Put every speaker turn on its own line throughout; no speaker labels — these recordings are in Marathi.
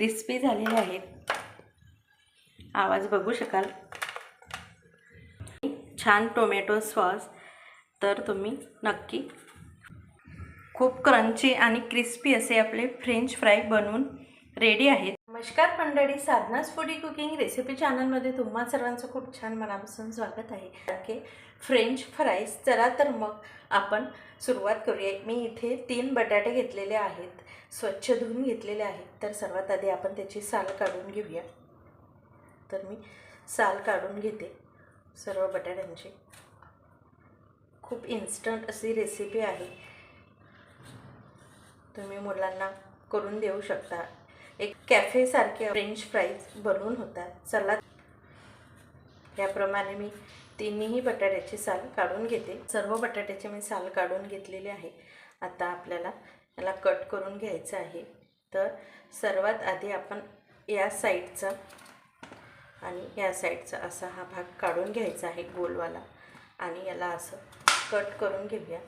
क्रिस्पी झालेले आहेत. आवाज बघू शकाल? छान टोमॅटो सॉस तर तुम्ही नक्की खूप क्रंची आणि क्रिस्पी असे आपले फ्रेंच फ्राय बनवून रेडी आहेत. नमस्कार मंडळी साधनाच फूडी कुकिंग रेसिपी चॅनलमध्ये तुम्हा सर्वांचं खूप छान मनापासून स्वागत आहे. ओके फ्रेंच फ्राईज चला तर मग आपण सुरुवात करूया. मी इथे तीन बटाटे घेतलेले आहेत स्वच्छ धुवून घेतलेले आहेत. तर सर्वात आधी आपण त्याची साल काढून घेऊया. तर मी साल काढून घेते सर्व बटाट्यांची. खूप इन्स्टंट अशी रेसिपी आहे. तुम्ही मुलांना करून देऊ शकता. एक कॅफेसारखे फ्रेंच फ्राईज बनवून होतात. चला याप्रमाणे मी तिन्ही बटाट्याची साल काढून घेते. सर्व बटाट्याचे मी साल काढून घेतलेले आहे. आता आपल्याला याला कट करून घ्यायचं आहे. तर सर्वात आधी आपण या साईडचा आणि या साईडचा असा हा भाग काढून घ्यायचा आहे गोलवाला. आणि याला असं कट करून घेऊया.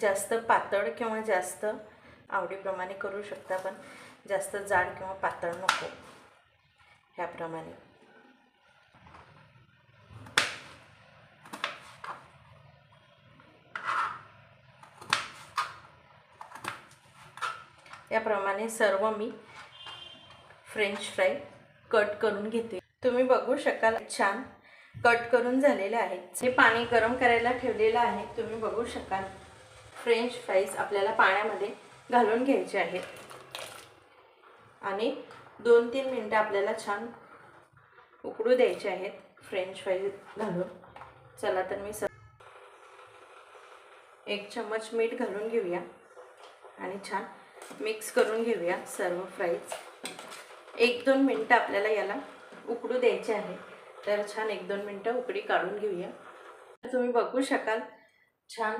जास्त पातळ किंवा जास्त आवडीप्रमाणे करू शकता पण जास्त जाड किंवा पातळ नको. ह्याप्रमाणे. याप्रमाणे सर्व मी फ्रेंच फ्राय कट करून घेते. तुम्ही बघू शकाल छान कट करून झालेले आहेत. हे पाणी गरम करायला ठेवलेलं आहे. तुम्ही बघू शकाल. फ्रेंच फ्राईज आपल्याला पाण्यामध्ये घालून घ्यायचे आहेत. आणि दोन तीन मिनटं आपल्याला छान उकडू द्यायचे आहेत फ्रेंच फ्राईज घालून. चला तर मी स एक चम्मच मीठ घालून घेऊया. आणि छान मिक्स करून घेऊया सर्व फ्राईज एक दोन मिनटं आपल्याला याला उकडू द्यायचे आहे तर छान एक दोन मिनटं उकडी काढून घेऊया. तुम्ही बघू शकाल छान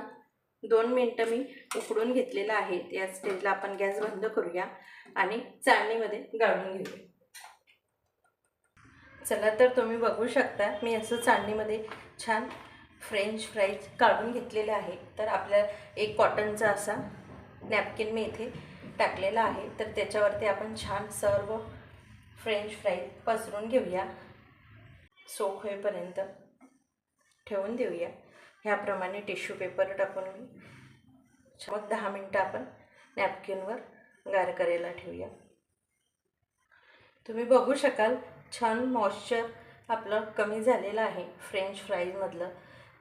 दोन मिनटं मी उकडून घेतलेलं आहे. या स्टेजला आपण गॅस बंद करूया आणि चाळणीमध्ये गाळून घेऊया. चला तर तुम्ही बघू शकता मी असं चाळणीमध्ये छान फ्रेंच फ्राईज काढून घेतलेले आहे. तर आपल्या एक कॉटनचा असा नॅपकिन मी इथे टाकलेला आहे. तर त्याच्यावरती आपण छान सर्व फ्रेंच फ्राईज पसरून घेऊया. सोख होईपर्यंत ठेवून देऊया. ह्याप्रमाणे टिश्यू पेपर टाकून मी मग दहा मिनटं आपण नॅपकिनवर गार करायला ठेवूया. तुम्ही बघू शकाल छान मॉइश्चर आपलं कमी झालेलं आहे फ्रेंच फ्राईजमधलं.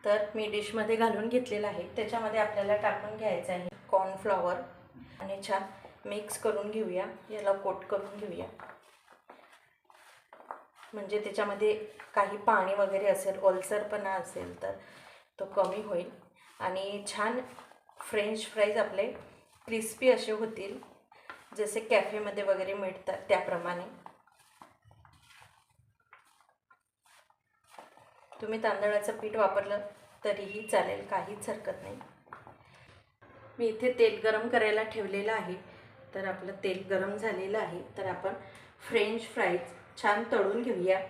तर मी डिशमध्ये घालून घेतलेलं आहे. त्याच्यामध्ये आपल्याला टाकून घ्यायचं आहे कॉर्नफ्लॉवर. आणि छान मिक्स करून घेऊया. याला कोट करून घेऊया. म्हणजे त्याच्यामध्ये काही पाणी वगैरे असेल ओलसरपणा असेल तर तो कमी होईल. आणि छान फ्रेंच फ्राईज आपले क्रिस्पी असे होतील. जसे कॅफेमध्ये वगैरे मिळतात त्याप्रमाणे. तुम्ही तांदळाचं पीठ वापरलं तरीही चालेल काहीच हरकत नाही. मी इथे तेल गरम करायला ठेवलेलं आहे. तर आपलं तेल गरम झालेलं आहे. तर आपण फ्रेंच फ्राईज छान तळून घेऊया.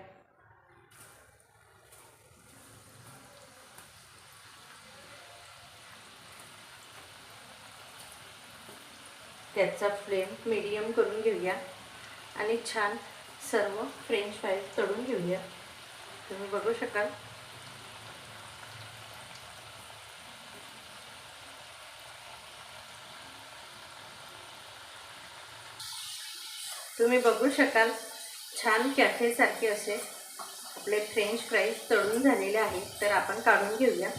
त्याचा फ्लेम मीडियम करून घेऊया. आणि छान सर्व फ्रेंच फ्राईज तळून घेऊया. तुम्ही बघू शकाल. तुम्ही बघू शकाल छान कॅफेसारखे असे आपले फ्रेंच फ्राईज तळून झालेले आहेत. तर आपण काढून घेऊया.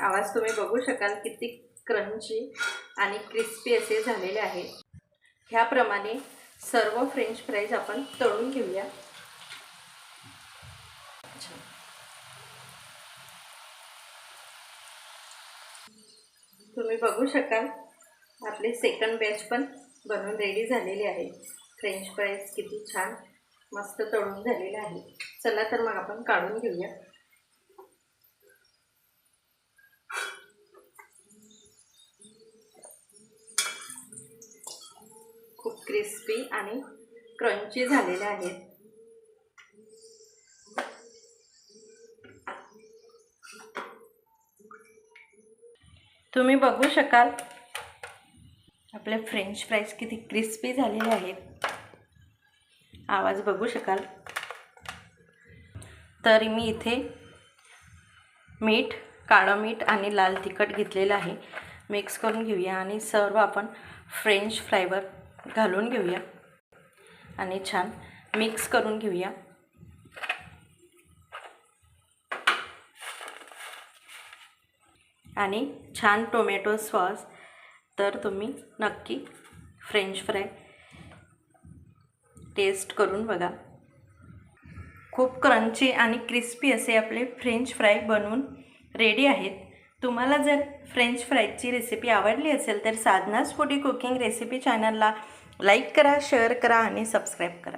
आवाज तुम्ही बघू शकाल किती क्रंची आणि क्रिस्पी असे झालेले आहेत ह्याप्रमाणे सर्व फ्रेंच फ्राईज आपण तळून घेऊया. तुम्ही बघू शकाल आपले सेकंड बॅच पण बनवून रेडी झालेले आहे. फ्रेंच फ्राईज किती छान मस्त तळून झालेले आहे. चला तर मग आपण काढून घेऊया खूप क्रिस्पी आणि क्रंची झालेल्या आहेत. तुम्ही बघू शकाल आपले फ्रेंच फ्राईज किती क्रिस्पी झालेले आहेत. आवाज बघू शकाल. तर मी इथे मीठ काळं मीठ आणि लाल तिखट घेतलेलं आहे. मिक्स करून घेऊया आणि सर्व आपण फ्रेंच फ्रायवर घालून घेऊया. आणि छान मिक्स करून घेऊया. आणि छान टोमॅटो सॉस तर तुम्ही नक्की फ्रेंच फ्राय टेस्ट करून बघा. खूप क्रंची आणि क्रिस्पी असे आपले फ्रेंच फ्राय बनवून रेडी आहेत. तुम्हाला जर फ्रेंच फ्राईजची रेसिपी आवडली असेल तर साधनाच फुडी कुकिंग रेसिपी चॅनलला लाईक करा शेअर करा आणि सबस्क्राईब करा.